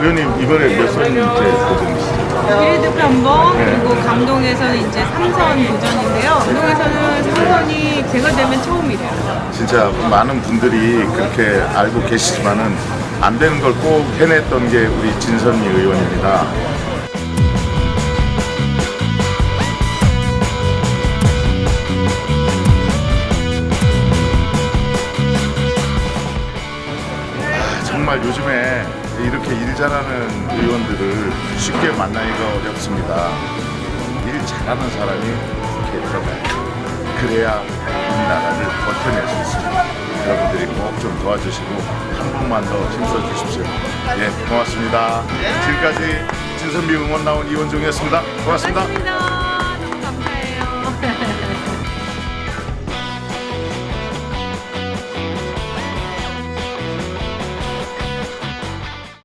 의원님 이번에 몇 선째 도전이시죠? 비례대표 한 번, 네. 그리고 강동에서는 이제 3선 도전인데요. 강동에서는 3선이 제가 되면 처음이래요. 진짜 많은 분들이 그렇게 알고 계시지만은 안 되는 걸 꼭 해냈던 게 우리 진선미 의원입니다. 정말 요즘에 이렇게 일 잘하는 의원들을 쉽게 만나기가 어렵습니다. 일 잘하는 사람이 이렇게. 그래야 우리나라를 버텨낼 수 있습니다. 여러분들이 꼭 좀 도와주시고 한 분만 더 힘써 주십시오. 예, 고맙습니다. 지금까지 진선미 응원 나온 이원종이었습니다. 고맙습니다.